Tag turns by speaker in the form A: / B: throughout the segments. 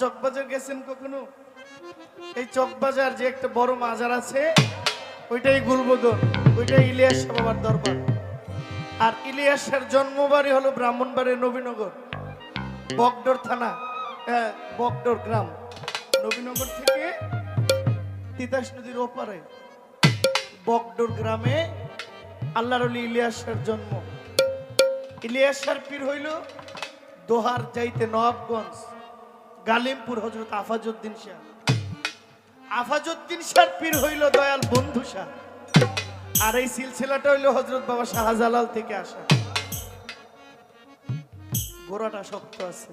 A: চকবাজার গেছেন কখনো? এই চকবাজার যে একটা বড় মাজার আছে, ওইটাই গুলবদন ওইটাই ইলিয়াস বাবার দরবার। আর ইলিয়াসের জন্মবাড়ি হলো ব্রাহ্মণবাড়ি নবীনগর বকডোর থানা হ্যাঁ বকডোর গ্রাম। নবীনগর থেকে তিতাস নদীর ওপারে বকডোর গ্রামে আল্লাহর আলী ইলিয়াসের জন্ম। ইলিয়াসার পীর হইল দোহার যাইতে নবাবগঞ্জ গালিমপুর হজরত আফাজউদ্দিন শাহ। আফাজউদ্দিন শাহ পীর হইল দয়াল বন্ধু শাহ। আর এই সিলসিলাটা হইল হজরত বাবা শাহজালাল থেকে আসা। গোড়াটা শক্ত আছে।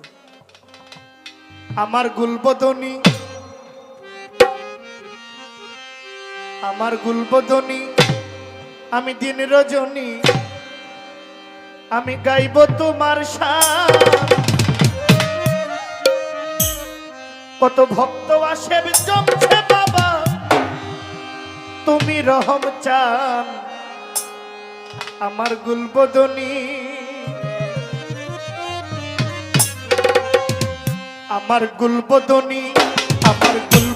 A: আমার গুলবদনী আমার গুলবদনী, আমি দিন রজনী, আমি গাইব তোমার শান। কত ভক্ত আসে জমছে বাবা। তুমি রহম চান আমার গুলবদনী। আমার গুলবদনী আমার গুলবদনী।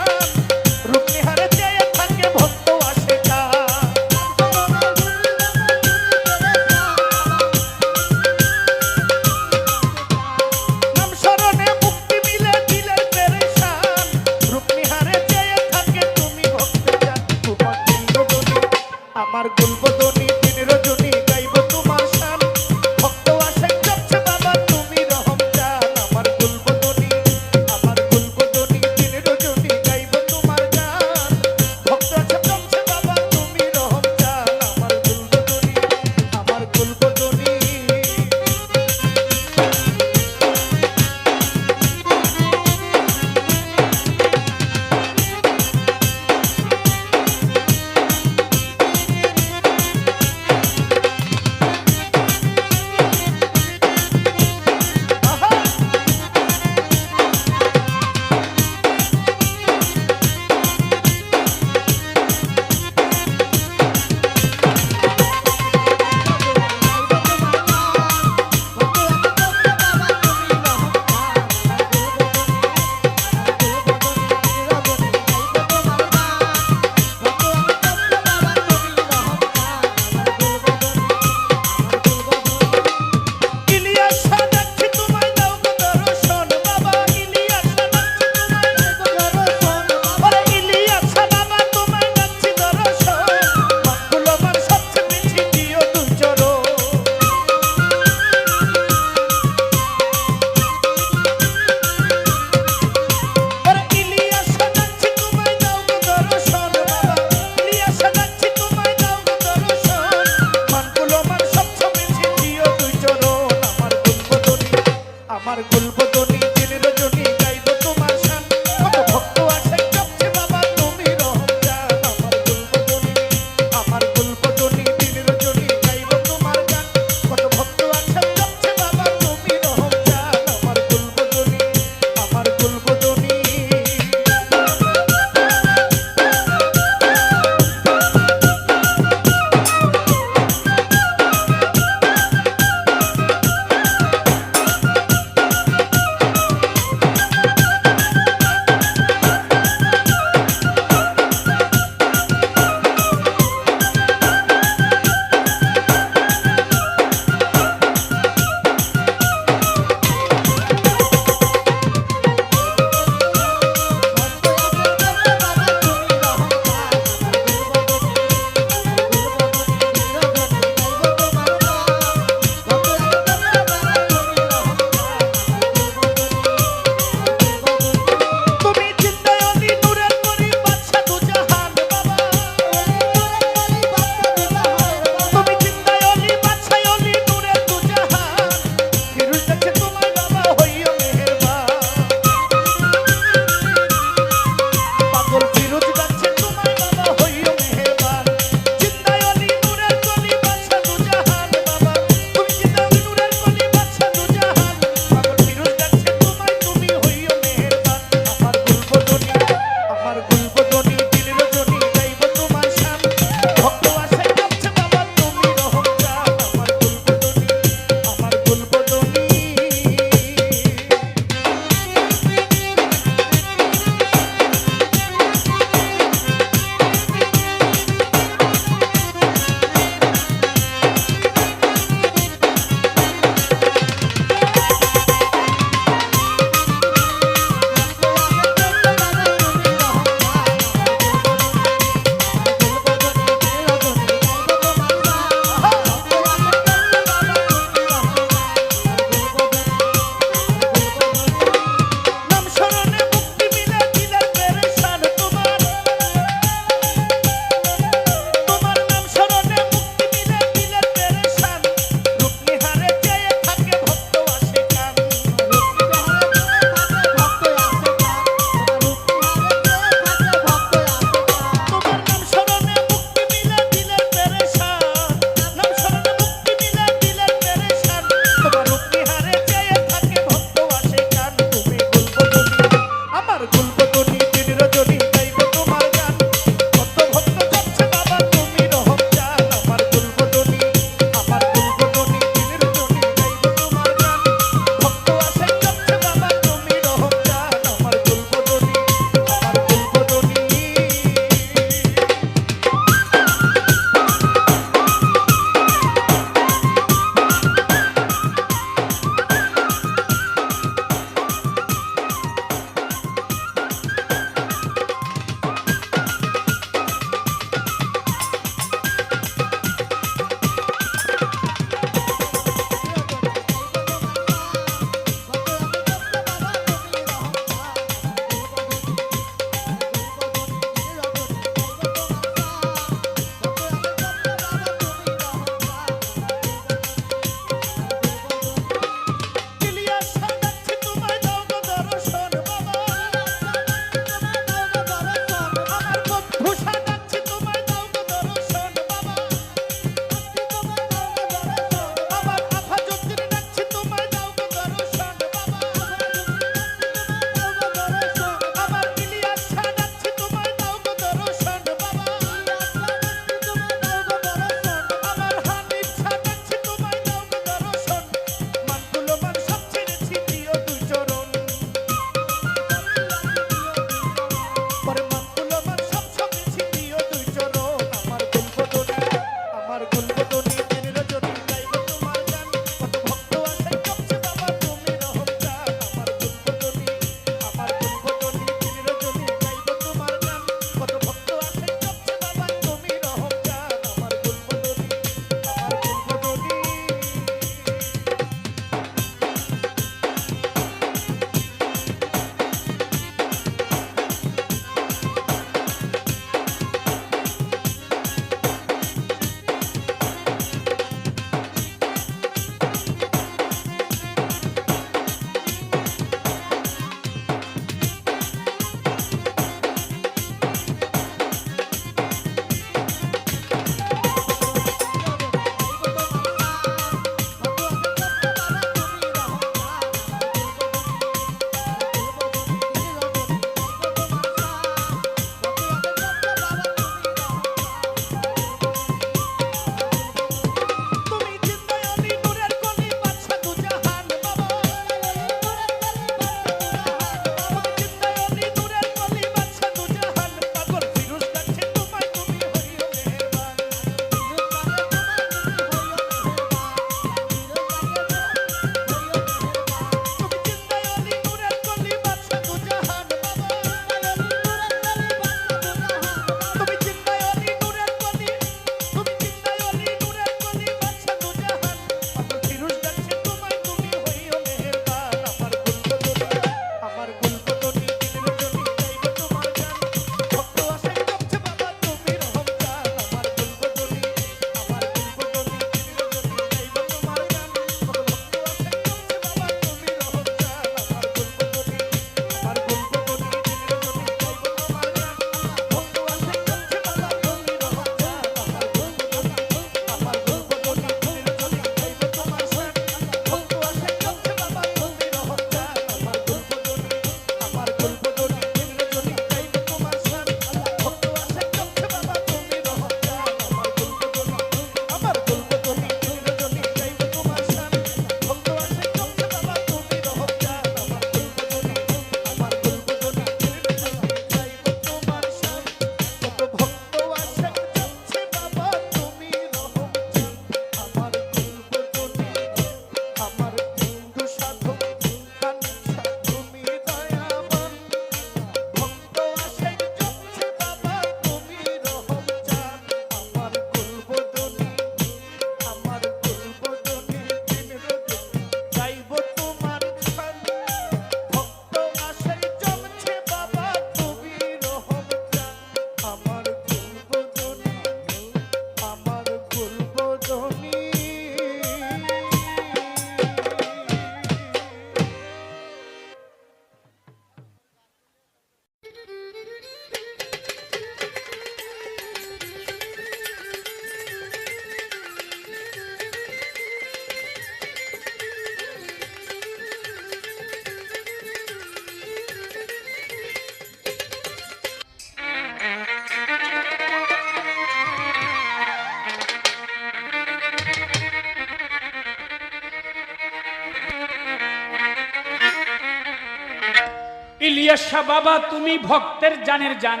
B: ইলিয়াসা বাবা, তুমি ভক্তের জানের জান।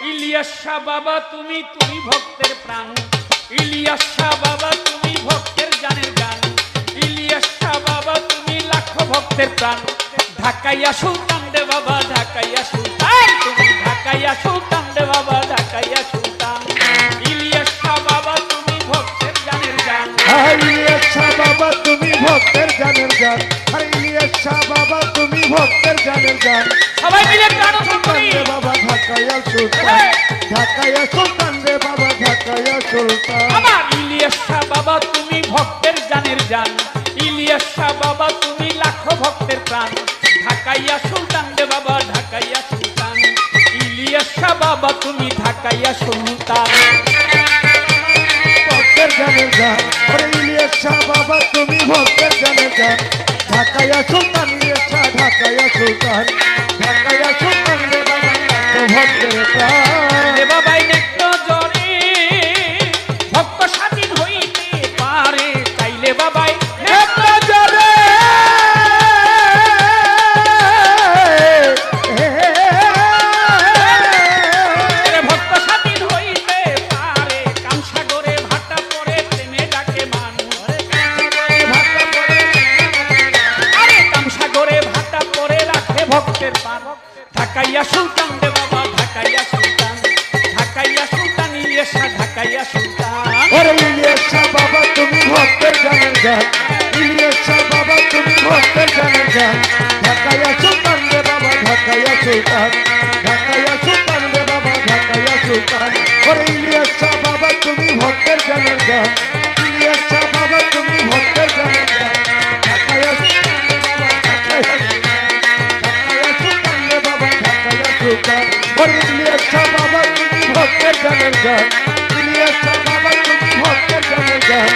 B: ইলিয়াসা বাবা, তুমি তুমি ভক্তের প্রাণ। ইলিয়াসা বাবা, তুমি ভক্তের জানের জান। ইলিয়াসা বাবা, তুমি লাখ ভক্তের প্রাণ। ঢাকাইয়া সুলতান দে বাবা, ঢাকাইয়া সুলতান। তুমি ঢাকাইয়া সুলতান দে বাবা। ভক্তের
C: গানের গান।
B: সবাই মিলে
C: রে বাবা ঢাকাইয়া সুলতান। ঢাকাইয়া সুলতান রে বাবা ঢাকাইয়া সুলতান।
B: আমার ইলিয়াসা বাবা তুমি ভক্তের জানের জান ইলিয়াসা বাবা তুমি লাখো ভক্তের প্রাণ। ঢাকাইয়া সুলতান দে বাবা ঢাকাইয়া সুলতান। ইলিয়াসা বাবা তুমি ঢাকাইয়া সুলতান।
C: ভক্তের গানের গান। ইলিয়াস বাবা তুমি ভক্তের গানের গান। ঢাকাইয়া সুলতান ঢাকাইয়া সুলতান ঢাকাইয়া সুলতান রে বাবা ভক্তের প্রাণ।
B: ভক্তের পান ঢাকাইয়া সুলতান দে বাবা, ঢাকাইয়া সুলতান। ঢাকাইয়া সুলতান ইয়েসা ঢাকাইয়া সুলতান।
C: ওরে ইলিয়াস বাবা, তুমি ভক্তের গানের গান ইলিয়াস বাবা, তুমি ভক্তের গানের গান ঢাকাইয়া সুলতান রে বাবা, ঢাকাইয়া সুলতান। ঢাকাইয়া সুলতান রে বাবা, ঢাকাইয়া সুলতান। ওরে ইলিয়াস বাবা, তুমি ভক্তের গানের গান ইলিয়াস বাবা, তুমি ভক্তের গানের গান ইলিয়াস শাহ বাবা তুমি ভক্তের গানের গান ইলিয়াস শাহ বাবা তুমি ভক্তের গানের গান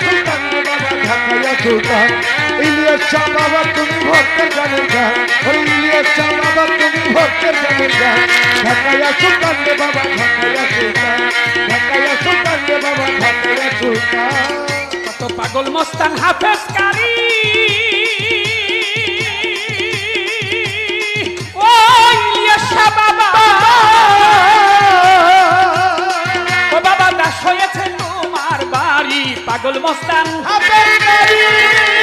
C: সুলতান বাবা ঢাকাইয়া সুলতান
B: ইলিয়াস
C: শাহ বাবা তুমি ভক্তের গানের গান ওরে ইলিয়াস শাহ বাবা তুমি ভক্তের গানের গান ঢাকাইয়া সুলতান রে বাবা ঢাকাইয়া সুলতান
B: পাগল মস্তান হাফেজ কারি। ও ইলিয়াসা বাবা। পাগল মস্তান।